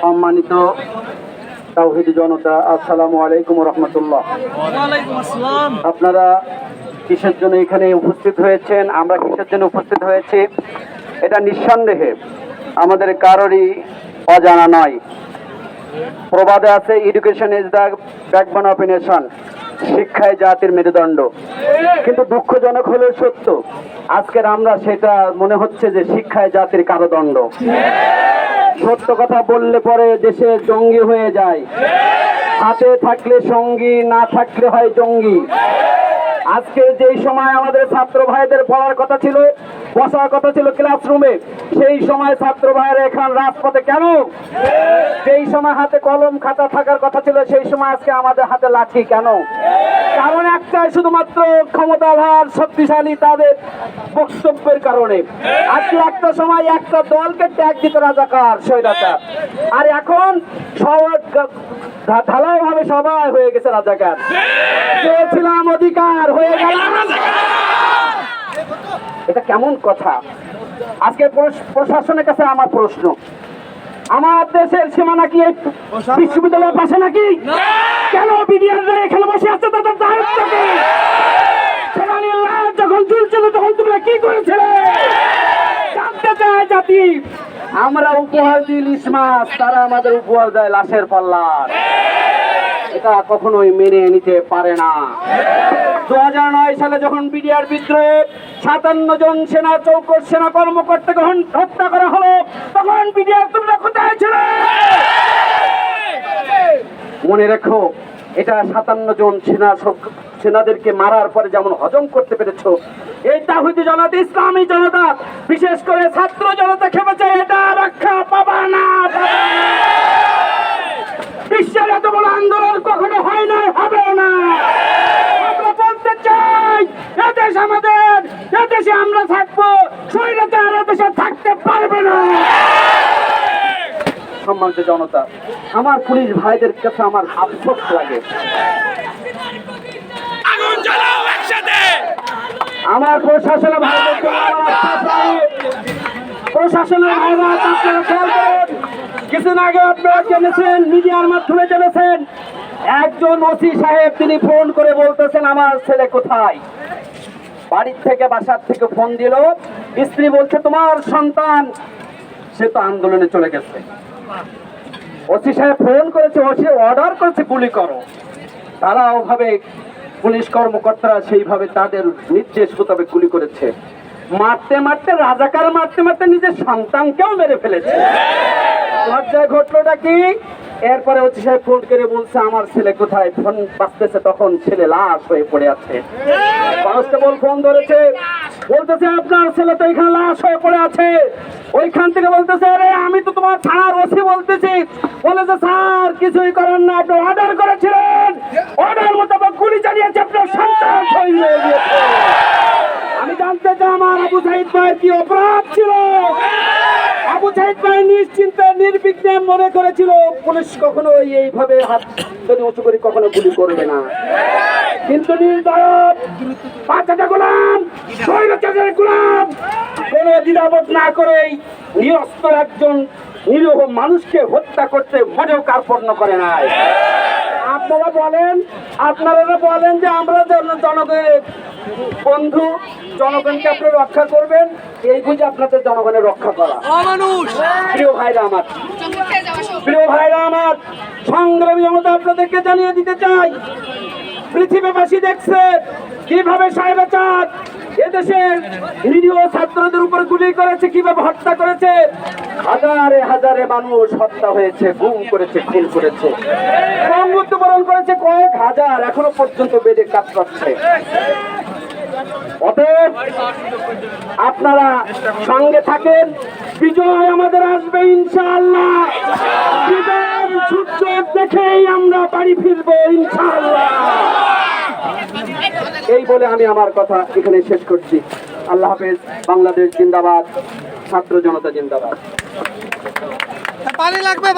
সম্মানিত তাওহিদি জনতা আসসালামু আলাইকুম রহমতুল্লাহ। আপনারা কিসের জন্য এখানে উপস্থিত হয়েছেন? আমরা কিসের জন্য উপস্থিত হয়েছি? এটা নিঃসন্দেহে আমাদের কারোরই অজানা নয়। প্রবাদে আছে education is the backbone of a nation শিক্ষায় জাতির মেরুদণ্ড। কিন্তু দুঃখজনক হলেও সত্য আজকের আমরা সেটা মনে হচ্ছে যে শিক্ষায় জাতির কারদণ্ড। সত্য কথা বললে পরে দেশে জঙ্গি হয়ে যায়। হাতে থাকলে সঙ্গী, না থাকলে হয় জঙ্গি। আজকে যেই সময় আমাদের ছাত্র ভাইদের পড়ার কথা ছিল, বসার কথা ছিল ক্লাসরুমে, সেই সময় ছাত্র ভাইয়েরা এখান রাজপথে কেন? যেই সময় হাতে কলম খাতা থাকার কথা ছিল, সেই সময় আজকে আমাদের হাতে লাঠি কেন? কারণ একটাই শুধুমাত্র ক্ষমতাভার শক্তিশালী তাদের বক্তব্যের কারণে। আজকে একটা সময় একটা দলকে ট্যাগ দিত রাজাকার স্বৈরাচার আর এখন সবার ঢালাও ভাবে সবাই হয়ে গেছে রাজাকার চেয়েছিলাম অধিকার হয়ে গেল এটা কেমন কথা? আজকে প্রশাসনের কাছে আমার প্রশ্ন। আমার দেশের সীমানা কি বিশ্ববিদ্যালয়ের পাশে নাকি? কেন বিডিআর এখানে বসে আছে তাদের দায়িত্ব কি সেনানির লাশ যখন ঝুলছিল তখন তোমরা কি করেছিলে জানতে আমরা উপহার দিই ইলিশ মাছ, তারা আমাদের উপহার দেয় লাশের পাল্লার। এটা কখনোই মেনে নিতে পারে না। দু হাজার নয় সালে যখন বিডিআর বিদ্রোহে সাতান্ন জন সেনা চৌকর সেনা কর্মকর্তা হন- হত্যা করা হলো, তখন বিডিআর তোমরা কোথায় ছিল? মনে রেখো, এটা সাতান্ন জন সেনা সেনাদেরকে মারার পরে যেমন হজম করতে পেরেছ, এই তাহিদি জনতা ইসলামী জনতা বিশেষ করে ছাত্র জনতা খেপেছে, এটা রক্ষা পাবা না। বিশ্বের এত বড় আন্দোলন কখনো হয় না হবে না। আমরা বলতে চাই এদেশ আমাদের এদেশে আমরা থাকব, স্বৈরাচার এদেশে থাকতে পারবে না। সম্মানিত জনতা, আমার পুলিশ ভাইদের কাছে আমার আফসোস লাগে। আগুন আমার প্রশাসনের প্রশাসনের কিছুদিন আগে আপনারা জেনেছেন, মিডিয়ার মাধ্যমে জেনেছেন। একজন ওসি সাহেব, তিনি ফোন করে বলতেছেন, আমার ছেলে কোথায়? বাড়ির থেকে, বাসার থেকে ফোন দিল। স্ত্রী বলছে, তোমার সন্তান। সে তো আন্দোলনে চলে গেছে। ওসি সাহেব ফোন করেছে, ওসি অর্ডার করেছে, গুলি করো। তারা ওভাবে পুলিশ কর্মকর্তারা সেইভাবে তাদের নির্দেশ মোতাবেক গুলি করেছে। মারতে মারতে, রাজাকার মারতে মারতে নিজের সন্তানকেও মেরে ফেলেছে। লজ্জায় ঘটলোটা কি? এরপরে হচ্ছে সাহেব ফোন করে বলছে, আমার ছেলে কোথায়? ফোন বাঁচতেছে তখন ছেলে লাশ হয়ে পড়ে আছে। কনস্টেবল ফোন ধরেছে। বলতেছে, আপনার ছেলে তো এখানে লাশ হয়ে পড়ে আছে। ওইখান থেকে বলতেছে, আরে, আমি তো তোমার থানার ওসি বলতেছি। বলেছে, স্যার, কিছুই করেন না আপনি অর্ডার করেছিলেন। অর্ডার মোতাবেক গুলি চালিয়েছে, আপনার সন্তান শহীদ হয়ে গিয়েছে। আমি জানতে চাই, আমার আবু সাইদ ভাইয়ের কি অপরাধ ছিল? আবু সাইদ ভাই নিশ্চিন্তে, নির্বিঘ্নে মনে করেছিল, পুলিশ কখনো এইভাবে হাত যদি উঁচু করে কখনো গুলি করবে না। কিন্তু নির্দয় বাচ্চাটা গোলাম স্বৈরাচারের গোলাম। কোন দ্বিধাবোধ না করেই নিরস্ত্র একজন নিরীহ মানুষকে হত্যা করতে মোটেও কার্পণ্য করে নাই। আপনারা বলেন আপনারা বলেন যে আমরা জন- জনগণের বন্ধু জনগণকে আপনারা রক্ষা করবেন এই বুঝে আপনাদের জনগণের রক্ষা করা। প্রিয় ভাইরা আমার প্রিয় ভাইরা আমার সংগ্রামী জনতা আপনাদেরকে জানিয়ে দিতে চাই পৃথিবীবাসী দেখছে কীভাবে সাহেবাচার এদেশের নিরীহ ছাত্রদের উপর গুলি করেছে, কীভাবে হত্যা করেছে? হাজারে হাজারে মানুষ হত্যা হয়েছে গুম করেছে, খুন করেছে। মৃত্যুবরণ করেছে কয়েক হাজার, এখনও পর্যন্ত বেডে কাজ করছে। অতএব আপনারা সঙ্গে থাকেন, বিজয় আমাদের আসবে ইনশাআল্লাহ। বিজয়ের সূর্য দেখেই আমরা বাড়ি ফিরবো ইনশাআল্লাহ। এই বলে আমি আমার কথা এখানে শেষ করছি। আল্লাহ হাফেজ, বাংলাদেশ জিন্দাবাদ, ছাত্র জনতা জিন্দাবাদ। পানি লাগবে